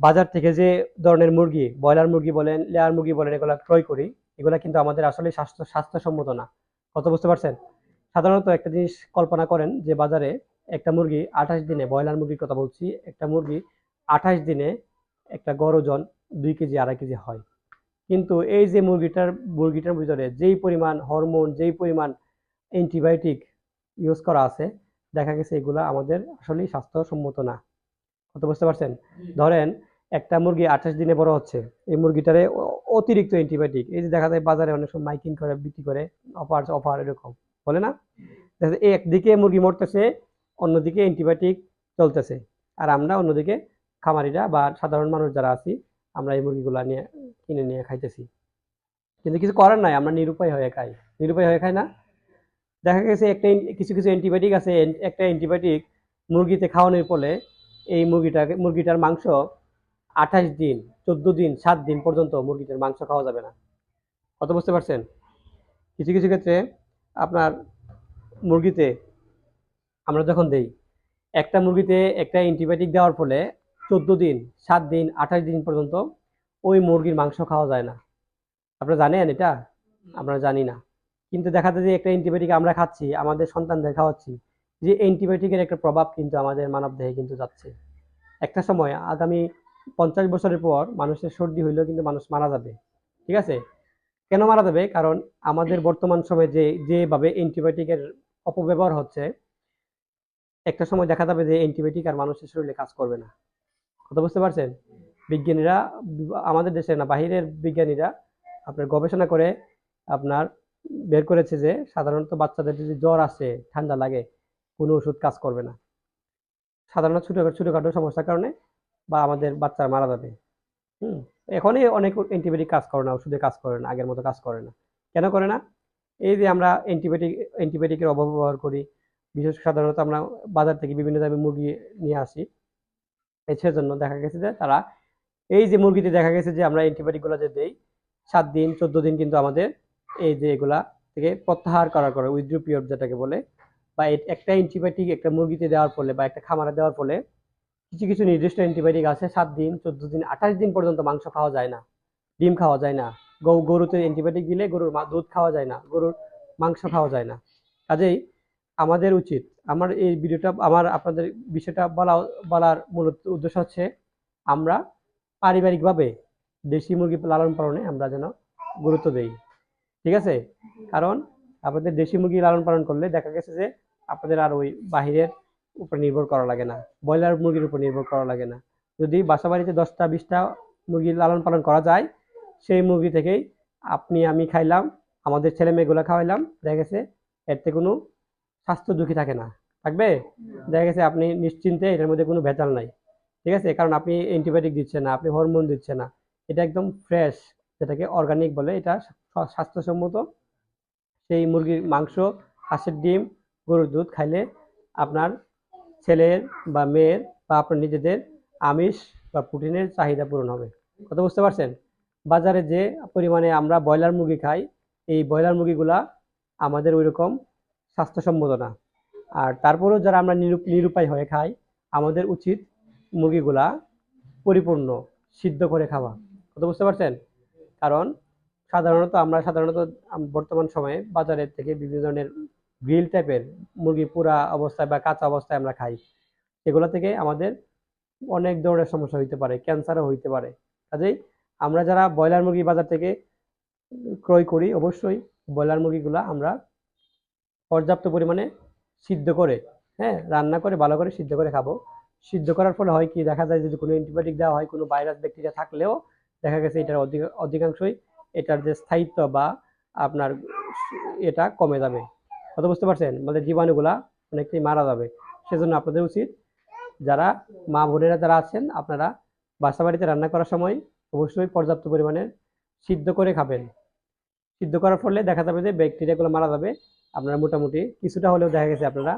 বাজার থেকে যে ধরনের মুরগি, ব্রয়লার মুরগি বলেন, লেয়ার মুরগি বলেন, এগুলা ক্রয় করি, এগুলা কিন্তু আমাদের আসলে স্বাস্থ্য, স্বাস্থ্যসম্মত না। কত বুঝতে পারছেন? সাধারণত একটা জিনিস কল্পনা করেন যে বাজারে একটা মুরগি আঠাশ দিনে, ব্রয়লার মুরগির কথা বলছি, একটা মুরগি আঠাশ দিনে একটা গড় ওজন দুই কেজি, আড়াই কেজি হয়। কিন্তু এই যে মুরগিটার মুরগিটার ভিতরে যেই পরিমাণ হরমোন, যেই পরিমাণ অ্যান্টিবায়োটিক ইউজ করা আছে, দেখা গেছে এগুলা আমাদের আসলেই স্বাস্থ্যসম্মত না। কত বুঝতে পারছেন? ধরেন, একটা মুরগি আঠাশ দিনে বড় হচ্ছে, এই মুরগিটারে অতিরিক্ত অ্যান্টিবায়োটিক এই যে দেখা যায় বাজারে অনেক সময় মাইকিং করে, বিক্রি করে অফার অফার এরকম, বলে না? দেখা একদিকে মুরগি মরতেছে, অন্যদিকে অ্যান্টিবায়োটিক চলতেছে, আর আমরা অন্যদিকে খামারিরা বা সাধারণ মানুষ যারা আছি, আমরা এই মুরগিগুলা নিয়ে, কিনে নিয়ে খাইতেছি। কিন্তু কিছু করার নাই, আমরা নিরুপায় হয়ে খাই। নিরুপায় হয়ে খাই না? দেখা গেছে একটা, কিছু কিছু অ্যান্টিবায়োটিক আছে একটা অ্যান্টিবায়োটিক মুরগিতে খাওয়ানোর ফলে এই মুরগিটাকে, মুরগিটার মাংস আঠাশ দিন, চোদ্দ দিন, সাত দিন পর্যন্ত মুরগিটার মাংস খাওয়া যাবে না। কত বুঝতে পারছেন? কিছু কিছু ক্ষেত্রে আপনার মুরগিতে আমরা যখন দেই, একটা মুরগিতে একটা অ্যান্টিবায়োটিক দেওয়ার ফলে চোদ্দ দিন, সাত দিন, আঠাশ দিন পর্যন্ত ওই মুরগির মাংস খাওয়া যায় না। আপনারা জানেন এটা? আমরা জানি না। কিন্তু দেখা যায় যে একটা অ্যান্টিবায়োটিক আমরা খাচ্ছি, আমাদের সন্তানদের খাওয়াচ্ছি যে অ্যান্টিবায়োটিকের একটা প্রভাব কিন্তু আমাদের মানব দেহে কিন্তু যাচ্ছে। একটা সময় আগামী পঞ্চাশ বছরের পর মানুষের সর্দি হইলেও কিন্তু মানুষ মারা যাবে। ঠিক আছে? কেন মারা যাবে? কারণ আমাদের বর্তমান সময়ে যে, যেভাবে অ্যান্টিবায়োটিকের অপব্যবহার হচ্ছে, একটা সময় দেখা যাবে যে অ্যান্টিবায়োটিক আর মানুষের শরীরে কাজ করবে না। কথা বুঝতে পারছেন? বিজ্ঞানীরা, আমাদের দেশে না, বাহিরের বিজ্ঞানীরা আপনার গবেষণা করে আপনার বের করেছে যে সাধারণত বাচ্চাদের যদি জ্বর আসে, ঠান্ডা লাগে কোনো ওষুধ কাজ করবে না। সাধারণত ছোটো ছোটোখাটো সমস্যার কারণে বা আমাদের বাচ্চারা মারা যাবে। হুম, এখনই অনেক অ্যান্টিবায়োটিক কাজ করে না, ওষুধে কাজ করে না, আগের মতো কাজ করে না। কেন করে না? এই যে আমরা অ্যান্টিবায়োটিক, অ্যান্টিবায়োটিকের অভাব ব্যবহার করি, বিশেষ সাধারণত আমরা বাজার থেকে বিভিন্ন দামে মুরগি নিয়ে আসি। এই সেজন্য দেখা গেছে যে তারা, এই যে মুরগিতে দেখা গেছে যে আমরা অ্যান্টিবায়োটিকগুলো যে দেই, সাত দিন, চোদ্দ দিন কিন্তু আমাদের এই যে এগুলা থেকে প্রত্যাহার করার করে উইথড্রু পিরিয়ড যেটাকে বলে বা একটা অ্যান্টিবায়োটিক একটা মুরগিতে দেওয়ার ফলে বা একটা খামারে দেওয়ার ফলে কিছু কিছু নির্দিষ্ট অ্যান্টিবায়োটিক আছে, সাত দিন, চোদ্দ দিন, আঠাশ দিন পর্যন্ত মাংস খাওয়া যায় না, ডিম খাওয়া যায় না, গরু, গরুতে অ্যান্টিবায়োটিক দিলে গরুর দুধ খাওয়া যায় না, গরুর মাংস খাওয়া যায় না। কাজেই আমাদের উচিত, আমার এই ভিডিওটা, আমার আপনাদের বিষয়টা বলা, বলার মূল উদ্দেশ্য হচ্ছে আমরা পারিবারিকভাবে দেশি মুরগি লালন পালনে আমরা যেন গুরুত্ব দেই। ঠিক আছে? কারণ আপনাদের দেশি মুরগি লালন পালন করলে দেখা গেছে যে আপনাদের আর ওই বাহিরের উপর নির্ভর করা লাগে না। ব্রয়লার মুরগির উপর নির্ভর করা লাগে না। যদি বাসা বাড়িতে দশটা, বিশটা মুরগি লালন পালন করা যায়, সেই মুরগি থেকেই আপনি, আমি খাইলাম, আমাদের ছেলে মেয়েগুলো খাওয়াইলাম, দেখা গেছে এতে কোনো স্বাস্থ্য ঝুঁকি থাকে না। থাকবে? দেখা গেছে আপনি নিশ্চিন্তে এটার মধ্যে কোনো ভেজাল নাই। ঠিক আছে? কারণ আপনি অ্যান্টিবায়োটিক দিচ্ছেন না, আপনি হরমোন দিচ্ছেন না। এটা একদম ফ্রেশ যেটাকে অর্গানিক বলে, এটা স্বাস্থ্যসম্মত। সেই মুরগির মাংস, হাঁসের ডিম গরুর দুধ খাইলে আপনার ছেলের বা মেয়ের বা আপনার নিজেদের আমিষ বা প্রোটিনের চাহিদা পূরণ হবে। কথা বুঝতে পারছেন? বাজারে যে পরিমাণে আমরা ব্রয়লার মুরগি খাই, এই ব্রয়লার মুরগিগুলা আমাদের ওইরকম স্বাস্থ্যসম্মত না। আর তারপরেও যারা আমরা নিরু- নিরুপায় হয়ে খাই, আমাদের উচিত মুরগিগুলা পরিপূর্ণ, সিদ্ধ করে খাওয়া। কথা বুঝতে পারছেন? কারণ সাধারণত আমরা সাধারণত বর্তমান সময়ে বাজারের থেকে বিভিন্ন ধরনের গ্রিল টাইপের মুরগি পুরা অবস্থায় বা কাঁচা অবস্থায় আমরা খাই। এগুলো থেকে আমাদের অনেক ধরনের সমস্যা হইতে পারে, ক্যান্সারও হইতে পারে। কাজেই আমরা যারা ব্রয়লার মুরগি বাজার থেকে ক্রয় করি, অবশ্যই ব্রয়লার মুরগিগুলা আমরা পর্যাপ্ত পরিমাণে সিদ্ধ করে হ্যাঁ রান্না করে, ভালো করে সিদ্ধ করে খাব। সিদ্ধ করার ফলে হয় কি, দেখা যায় যদি কোনো অ্যান্টিবায়োটিক দেওয়া হয়, কোনো ভাইরাস ব্যাকটেরিয়া থাকলেও দেখা গেছে এটার অধিক, অধিকাংশই এটার যে স্থায়িত্ব বা আপনার এটা কমে যাবে। কথা বুঝতে পারছেন, আমাদের জীবাণুগুলা অনেকটাই মারা যাবে। সেজন্য আপনাদের উচিত, যারা মা বোনেরা যারা আছেন, আপনারা বাসা বাড়িতে রান্না করার সময় অবশ্যই পর্যাপ্ত পরিমাণে সিদ্ধ করে খাবেন। সিদ্ধ করার ফলে দেখা যাবে যে ব্যাকটেরিয়াগুলো মারা যাবে। আপনারা মোটামুটি কিছুটা হলেও দেখা গেছে আপনারা